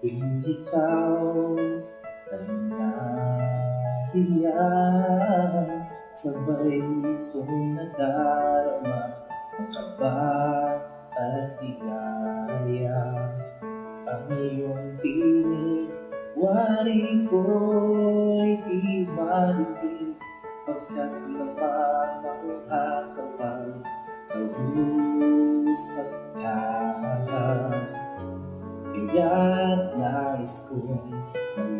Tuwing ikaw ay naiyan Sabay kong nadarama ang kaba at higaya Ang iyong tinig, wari ko'y di marinig nais kong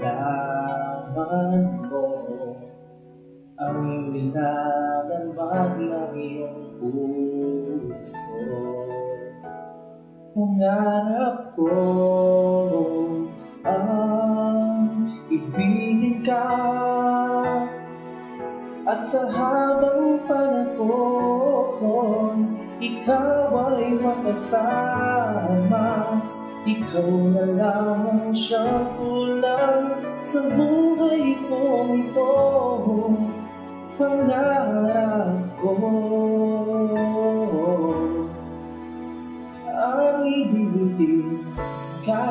malaman mo Ang nilalamang ng iyong puso. Pangarap ko ang ibigin ka At sa habang panahon Ikaw ay makasama ikaw na lamang siyang kulang sa buhay ko ito. Pangarap ko. Ang ibigin ka.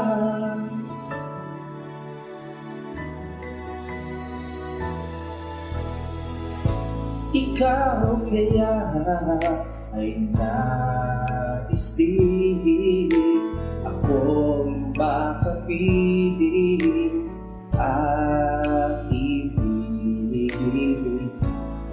Ikaw kaya ay nais din Akong makapiling at ibigin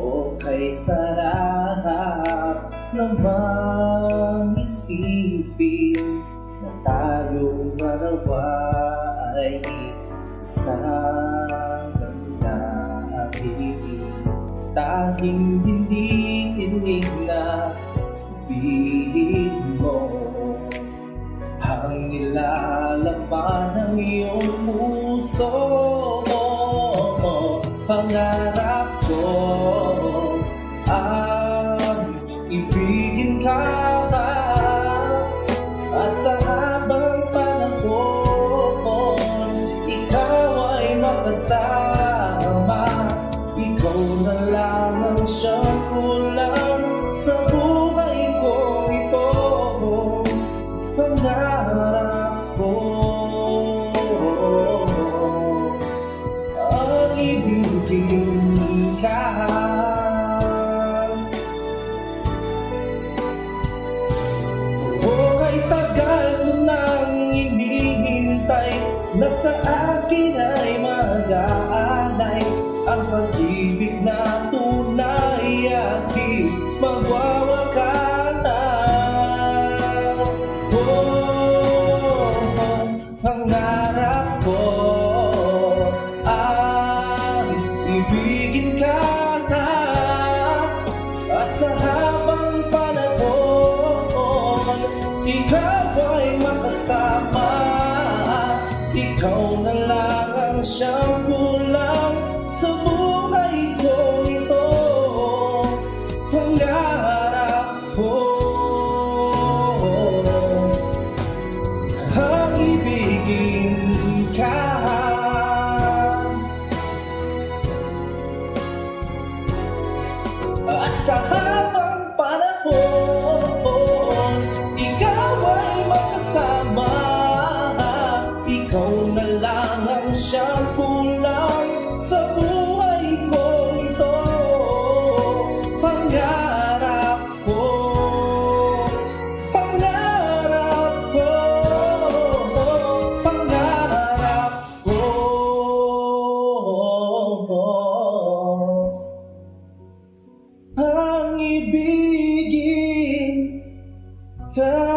O kay sarap namang isipin Na tayong dalawa ay isang damdamin. Tanging hindi hinig na sabihin Ang nilalaman ng iyong puso mo Pangarap Na sa akin ay mag-aanay. Ang pag-ibig na tunay at di magwawakas Oh, pangarap ko siyang kulang Sa buhay ko ito. Pangarap ko. Ang ibigin ka. At sa ibigin ka